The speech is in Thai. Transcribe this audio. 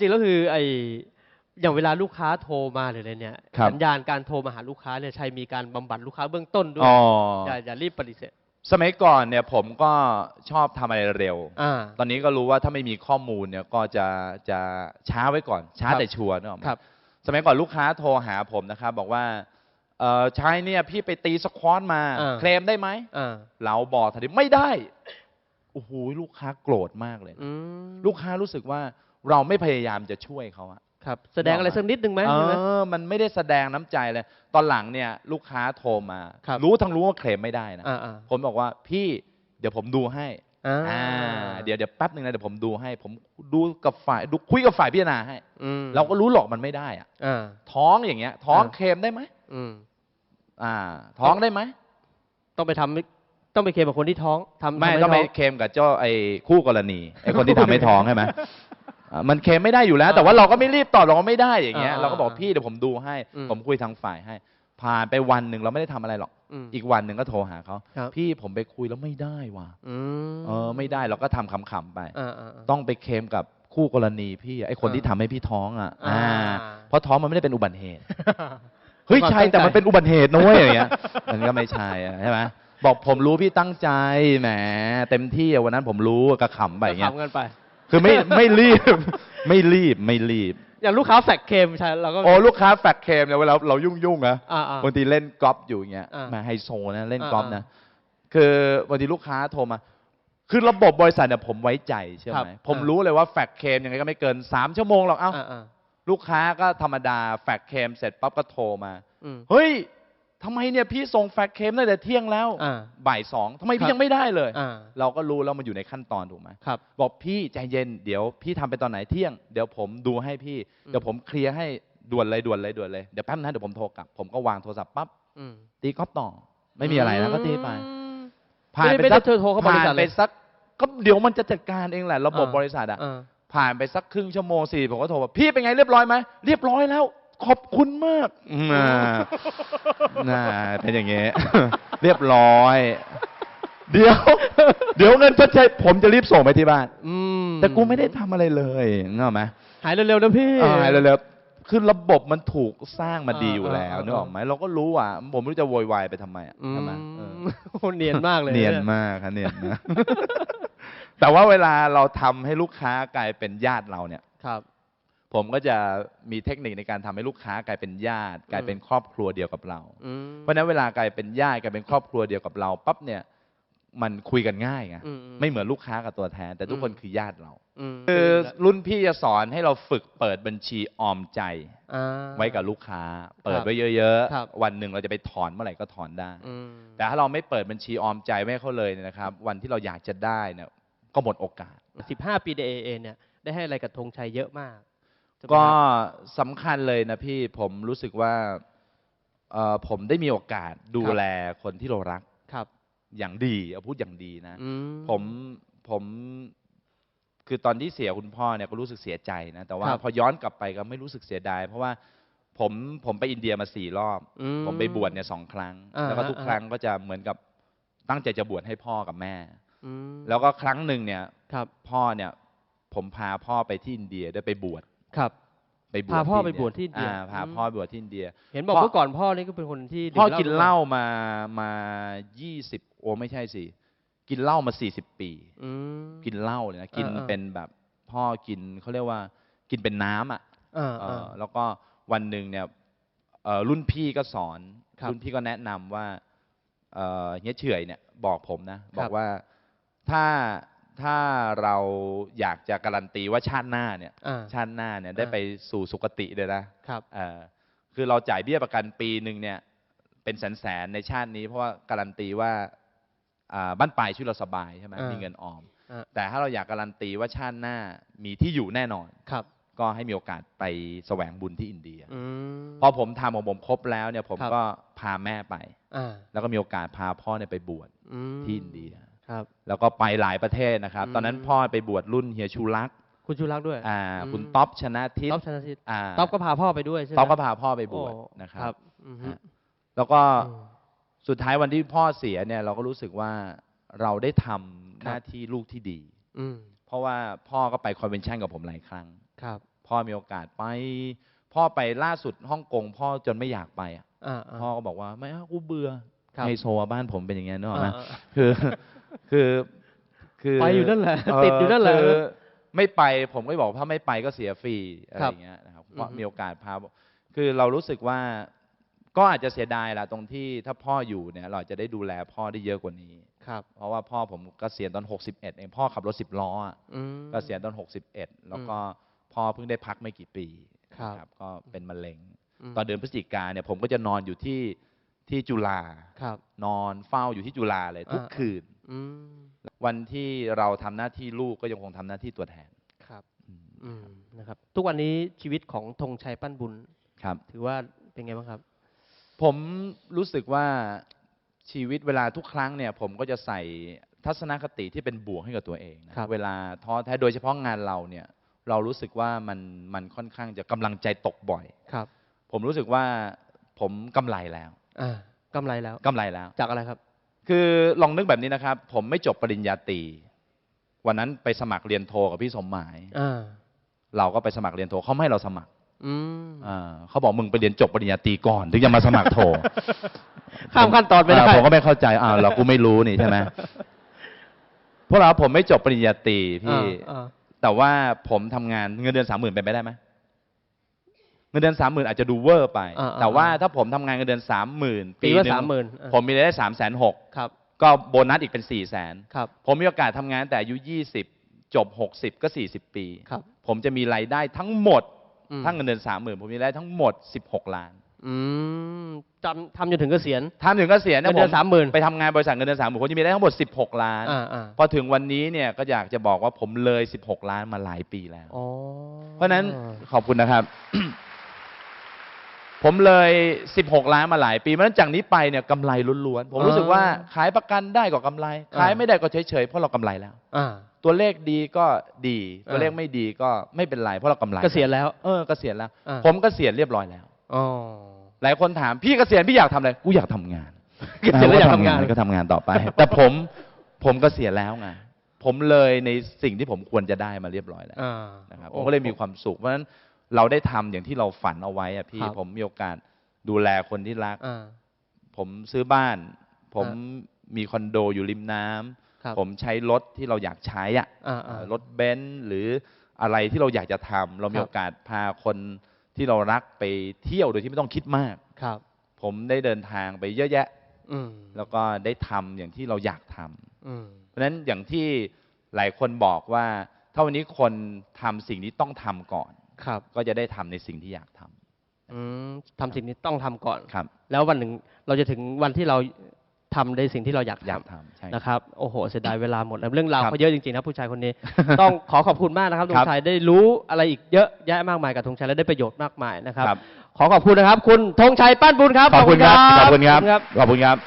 ริงๆแล้วคือไออย่างเวลาลูกค้าโทรมาหรืออะไรเนี่ยครับสัญญาณการโทรมาหาลูกค้าเนี่ยชัยมีการบำบัดลูกค้าเบื้องต้นด้วยอ๋ออ ย่าอย่ารีบปฏิเสธ สมัยก่อนเนี่ยผมก็ชอบทำอะไรเร็ว อ่า ตอนนี้ก็รู้ว่าถ้าไม่มีข้อมูลเนี่ยก็จะจะช้าไว้ก่อน ช้าครับ แต่ชัวร์นึกออกไหมครับ สมัยก่อนลูกค้าโทรหาผมนะครับบอกว่าเออใช้เนี่ยพี่ไปตีสควอตมา อ่า เคลมได้ไหม อ่าเราบอกทันทีไม่ได้ โอ้โหลูกค้าโกรธมากเลย อืม ลูกค้ารู้สึกว่า เราไม่พยายามจะช่วยเขาอะครับแสดงอะไรสักนิดนึงไหมเอใช่ไหมอมันไม่ได้แสดงน้ำใจเลย ตอนหลังเนี่ยลูกค้าโทรมาครับรู้ทั้งรู้ว่าเคลมไม่ได้นะอ่าอ่าผมบอกว่าพี่เดี๋ยวผมดูให้อ่าอ่าเดี๋ยวเดี๋ยวแป๊บหนึ่งนะเดี๋ยวผมดูให้ ผมดูกับฝ่ายดูคุยกับฝ่ายพิจารณาให้อืมเราก็รู้หรอกมันไม่ได้อะอ่าท้องอย่างเงี้ย ท้องอ่าเคลมได้ไหมอืมอ่า ท้องได้ไหมต้องไปทำต้องไปเคลมกับคนที่ท้องทำไม่ทำให้ต้องไปท้เคลมกับเจ้าไอ้คู่กรณีไอ้คนที่ทำให้ท้องใช่ไหม อ่ามันเคลมไม่ได้อยู่แล้ว แต่ว่าเราก็ไม่รีบตอบเราก็ไม่ได้อย่างเงี้ยอ่าเราก็บอกพี่เดี๋ยวผมดูให้ อืมผมคุยทางฝ่ายให้ ผ่านไปวันหนึ่งเราไม่ได้ทำอะไรหรอก อืมอีกวันหนึ่งก็โทรหาเขาครับ พี่ผมไปคุยแล้วไม่ได้ว่ะอืมเออไม่ได้เราก็ทำขำๆไป อ่าอ่าอ่า ต้องไปเคลมกับคู่กรณีพี่ไอ้คนอ่าที่ทำให้พี่ท้องอะอ่าเพราะท้องมันไม่ได้เป็นอุบัติเหตุ เฮ้ยความใช่ตั้งใจแต่มันเป็นอุบัติเหตุนะเว้ยอย่างเงี้ย มันก็ไม่ใช่อะใช่ไหมบอกผมรู้พี่ตั้งใจแหมเต็มที่อะวันนั้นผมรู้กระขำไปอย่างเงี้ย ทำกันไป คือไม่ไม่รีบ ไม่รีบไม่รีบ อย่างลูกค้าแฟกเคลมใช่เราก็ โอ้ลูกค้าแฟกเคมเนี่ยเวลาเรายุ่งยุ่งๆนะอ่าอ่าบางทีเล่นกอล์ฟอยู่อย่างเงี้ยอ่าแมาไฮโซนะเล่นอ่ากอล์ฟนะคือบางทีลูกค้าโทรมา คือระบบบริษัทเนี่ยผมไว้ใจใช่ครัไหมบผมอ่ารู้เลยว่าแฟกเคมยังไงก็ไม่เกินสามชั่วโมงหรอกเอ้า อ่าอ่าลูกค้าก็ธรรมดาแฟกเคมเสร็จปั๊บก็โทรมาอืม เฮ้ย ทำไมเนี่ยพี่ส่งแฟกเคมตั้งแต่เที่ยงแล้วอ่าบ่ายสองทำไมครัพี่บยังไม่ได้เลยอ่าเราก็รู้แล้วมันอยู่ในขั้นตอนถูกไหมครับบอกพี่ใจเย็นเดี๋ยวพี่ทำไปตอนไหนเที่ยง เดี๋ยวผมดูให้พี่อืมเดี๋ยวผมเคลียร์ให้ด่วนเลยด่วนเลยด่วนเลย เดี๋ยวแป๊บนะเดี๋ยวผมโทรกลับ ผมก็วางโทรศัพท์ปั๊บอืมตีกอล์ฟต่อ ไม่มีอะไรนะก็ตีไปอืมผ่านไม่ไปไม่ได้สักโทรเข้าบริษัทผ่านไปเลยสัก ก็เดี๋ยวมันจะจัดการเองแหละระบบอ่าบริษัทอะอ่าผ่านไปสักครึ่งชั่วโมงสี่ผมก็โทรว่าพี่เป็นไงเรียบร้อยไหมเรียบร้อยแล้ว ขอบคุณมากน่าน่าเป็นอย่างเงี้ยเรียบร้อย เดี๋ยว เดี๋ยวเงินชดใช้ผมจะรีบส่งไปที่บ้านอืมแต่กูไม่ได้ทำอะไรเลยนึกออกไหมหายเร็วๆนะพี่เออเร็วๆคือระบบมันถูกสร้างมาดีอยู่อ่าแล้วอ่านึกออกไหมเราก็รู้อะผมไม่รู้จะโวยวายไปทำไมอะอืมใช่ไหมเออโอ้เนียนมากเลย เนียนมากมากครับเนียนมากแต่ว่าเวลาเราทำให้ลูกค้ากลายเป็นญาติเราเนี่ยครับ ผมก็จะมีเทคนิคในการทำให้ลูกค้ากลายเป็นญาติ กลายเป็นครอบครัวเดียวกับเราอืมเพราะฉะนั้นเวลากลายเป็นญาติกลายเป็นครอบครัวเดียวกับเราปั๊บเนี่ยมันคุยกันง่ายไงอืไม่เหมือนลูกค้ากับตัวแทน แต่ทุกคนอืมคือญาติเราอืมคือรุ่นพี่จะสอนให้เราฝึกเปิดบัญชีออมใจอ่าไว้กับลูกค้า เปิคดรับไว้เยอะครับๆวันหนึ่งเราจะไปถอนเมื่อไหร่ก็ถอนได้อืมแต่ถ้าเราไม่เปิดบัญชีออมใจไม่ให้เขาเลยเนี่ยนะครับ วันที่เราอยากจะได้เนี่ยก็หมดโอกาสสิบห้าปี DAA เนี่ยได้ให้อะไรกับธงชัยเยอะมากใช่ไหม ก็ครับสำคัญเลยนะพี่ผมรู้สึกว่าเอ่อผมได้มีโอกาสดูครับแลคนที่เรารักครับ อย่างดีเอาพูดอย่างดีนะ อืผมผมคือตอนที่เสียคุณพ่อเนี่ยก็รู้สึกเสียใจนะ แต่ว่าครับ พอย้อนกลับไปก็ไม่รู้สึกเสียดาย เพราะว่าผมผมไปอินเดียมาสี่รอบ อื ผมไปบวชเนี่ยสองครั้ง อ่าแล้วก็ทุกอ่า ครั้งก็จะเหมือนกับตั้งใจจะบวชให้พ่อกับแม่ อืมแล้วก็ครั้งหนึ่งเนี่ย ครับ พ่อเนี่ย ผมพาพ่อไปที่อินเดียด้วยไปบวช ครับไปบวชพาพ่อที่ไปบวชที่อินเดียพาอืมพ่อไปบวชที่อินเดีย เห็นบอกพ่อเมื่อก่อนพ่อนี่ก็เป็นคนที่ดื่มพ่อกินเหล้าด้วยมามายี่สิบโอ้ไม่ใช่สิกินเหล้ามาสี่สิบปีอืมกินเหล้าเลยนะกินเออเออเป็นแบบพ่อกินเขาเรียกว่ากินเป็นน้ำอะอ่าเออ่าอแล้วก็วันหนึ่งเนี่ยเอ่อรุ่นพี่ก็สอนครับรุ่นพี่ก็แนะนำว่าเอ่อเฮียเฉอยเนี่ยบอกผมนะครับบอกว่าถ้า ถ้าเราอยากจะการันตีว่าชาติหน้าเนี่ย อ่า ชาติหน้าเนี่ยได้ไปสู่สุคติเลยนะครับ เออคือเราจ่ายเบี้ยประกันปีหนึ่งเนี่ยเป็นแสนแสนๆในชาตินี้ เพราะว่าการันตีว่าอ่าบ้านปลายชีวิตเราสบายใช่ไหมอ่ามี มีเงินออม อ่าแต่ถ้าเราอยากการันตีว่าชาติหน้ามีที่อยู่แน่นอน ครับ ก็ให้มีโอกาสไปแสวงบุญที่อินเดีย อืมพอผมทำของผมครบแล้วเนี่ยผมครับก็พาแม่ไป อ่าแล้วก็มีโอกาสพาพ่อเนี่ยไปบวชอืมที่อินเดีย ครับ แล้วก็ไปหลายประเทศนะครับอืมตอนนั้นพ่อไปบวชรุ่นเฮียชูรักษ์คุณชูรักษ์ด้วยอ่าอืมคุณต๊อปชนะทิพต๊อปย์ชนะทิพย์อ่าต๊อปก็พาพ่อไปด้วยใช่ไหมต๊อปก็พาพ่อไปบวชโอ้นะครับอือฮึฮะแล้วก็อืมสุดท้ายวันที่พ่อเสียเนี่ย เราก็รู้สึกว่าเราได้ทำครับหน้าที่ลูกที่ดีอืมเพราะว่าพ่อก็ไปคอนเวนชั่นกับผมหลายครั้งครับพพ่อมีโอกาสไป พ่อไปล่าสุดฮ่องกงพ่อจนไม่อยากไปอะอ่าอ่าพ่อก็บอกว่าไม่เอากูเบื่อครับไฮโซอะบ้านผมเป็นอย่างเงี้ยนึกออกไหมอ่าอ่าคือ คือคือไปอยู่นั่นแหละเติดอยู่นั่นแหละคือไม่ไปผมก็บอกถ้าไม่ไปก็เสียฟรีอะไรครับอย่างเงี้ยนะครับอือฮึก็มีโอกาสพาคือเรารู้สึกว่าก็อาจจะเสียดายละตรงที่ถ้าพ่ออยู่เนี่ยเราจะได้ดูแลพ่อได้เยอะกว่านี้ครับ เพราะว่าพ่อผมเกษียณตอน 61 เองพ่อขับรถ10ล้ออะอืมเกษียณตอน 61 แล้วก็พ่อเพิ่งได้พักไม่กี่ปีครับนะก็เป็นมะเร็งมตอนเดือนพฤศจิกาเนี่ยผมก็จะนอนอยู่ที่ที่จุฬาครับ นอนเฝ้าอยู่ที่จุฬาเลยทุกอ่าคืนอืม วันที่เราทำหน้าที่ลูกก็ยังคงทำหน้าที่ตัวแทนครับอืมอืมนะครับ ทุกวันนี้ชีวิตของธงชัยปั้นบุญครับ ถือว่าเป็นไงบ้างครับ ผมรู้สึกว่าชีวิตเวลาทุกครั้งเนี่ย ผมก็จะใส่ทัศนคติที่เป็นบวกให้กับตัวเองนะครับเวลาท้อแท้โดยเฉพาะงานเราเนี่ย เรารู้สึกว่ามันมันค่อนข้างจะกำลังใจตกบ่อยครับ ผมรู้สึกว่าผมกำไรแล้วอ่ากำไรแล้วกำไรแล้ว จากอะไรครับ คือลองนึกแบบนี้นะครับ ผมไม่จบปริญญาตรีวันนั้นไปสมัครเรียนโทกับพี่สมหมายอ่าเราก็ไปสมัครเรียนโทเขาไม่ให้เราสมัครอืมอ่าเขาบอกมึงไปเรียนจบปริญญาตรีก่อนถึงจะมาสมัครโทข้ามขั้นตอนไปได้าผมก็ไม่เข้าใจอ้าวเรากูไม่รู้นี่ใช่ไหมพวกเราผมไม่จบปริญญาตรีพี่อ่าอ่าแต่ว่าผมทำงานเงินเดือนสามหมื่นเป็นไปได้ไหม เงินเดือนสามหมื่นอาจจะดูเวอร์ไป อ่าอ่าแต่ว่าถ้าผมทำงานเงินเดือนสามหมื่นปีปีว่าหนึ่งสามหมื่นผมมีรายได้สามแสนหกครับก็โบนัสอีกเป็นสี่แสนครับ ผมมีโอกาสทำงานแต่อายุยี่สิบจบหกสิบก็สี่สิบปี ครับผมจะมีรายได้ทั้งหมดอืมทั้งเงินเดือนสามหมื่นผมมีรายได้ทั้งหมดสิบหกล้านอืมจำทำจนถึงเกษียณ ทำถึงเกษียณเงินะนเดือนผสามหมื่นไปทำงานบริษัทเงินเดือนสามหมื่นผมจะมีได้ทั้งหมด16ล้าน อ่าอ่าพอถึงวันนี้เนี่ยก็อยากจะบอกว่าผมเลย 16 ล้านมาหลายปีแล้ว อ๋อเพราะฉะนั้นขอบคุณนะครับ ผมเลย 16 ล้านมาหลายปีเพราะฉะนั้นจากนี้ไปเนี่ยกำไรล้วนๆ ผมรู้สึกว่าขายประกันได้ก็กำไร ขายไม่ได้ก็เฉยๆ เพราะเรากำไรแล้ว อ่า ตัวเลขดีก็ดี ตัวอ่าเลขไม่ดีก็ไม่เป็นไรเพราะเรากำไรเกษียณแล้วเออเกษียณแล้ว อ่า ผมเกษียณเรียบร้อยแล้ว อ๋อ หลายคนถามพี่เกษียณพี่อยากทำอะไรกูอยากทำงานเกษียณแล้วอยากทำงาน ก็ทำงานต่อไป แต่ผมผมเกษียณแล้วไงผมเลยในสิ่งที่ผมควรจะได้มาเรียบร้อยแล้ว อ่านะครับผมก็เลยมีความสุข เพราะฉะนั้น เราได้ทำอย่างที่เราฝันเอาไว้อะพี่ครับผมมีโอกาสดูแลคนที่รักอ่าผมซื้อบ้าน ผมอ่มีคอนโดอยู่ริมน้ำครับผมใช้รถที่เราอยากใช้อะอ่าอ่ารถเบนซ์หรืออะไรที่เราอยากจะทำเรามีครับโอกาสพาคนที่เรารักไปเที่ยวโดยที่ไม่ต้องคิดมากครับ ผมได้เดินทางไปเยอะแยะอืมแล้วก็ได้ทำอย่างที่เราอยากทำอืมเพราะฉะนั้นอย่างที่หลายคนบอกว่า ถ้าวันนี้คนทำสิ่งนี้ต้องทำก่อน ครับก็จะได้ทำในสิ่งที่อยากทำอืมทำสิ่งนี้ต้องทำก่อน ครับ แล้ววันหนึ่งเราจะถึงวันที่เราทำในสิ่งที่เราอยากอยากทำทำใช่ นะครับโอ้โหเสียดายเวลาหมดแล้วเรื่องราวครับเขาเยอะจริงๆนะผู้ชายคนนี้ ต้องขอขอบคุณมากนะครับธคงรับชัยได้รู้อะไรอีกเยอะแยะมากมายกับธงชัยและได้ประโยชน์มากมายนะครับ ครับ ขอขอบคุณนะครับ คุณธงชัยปั้นบุญครับขอบคุณครับ ขอบคุณครับ ขอบคุณครับขอบคุณครับ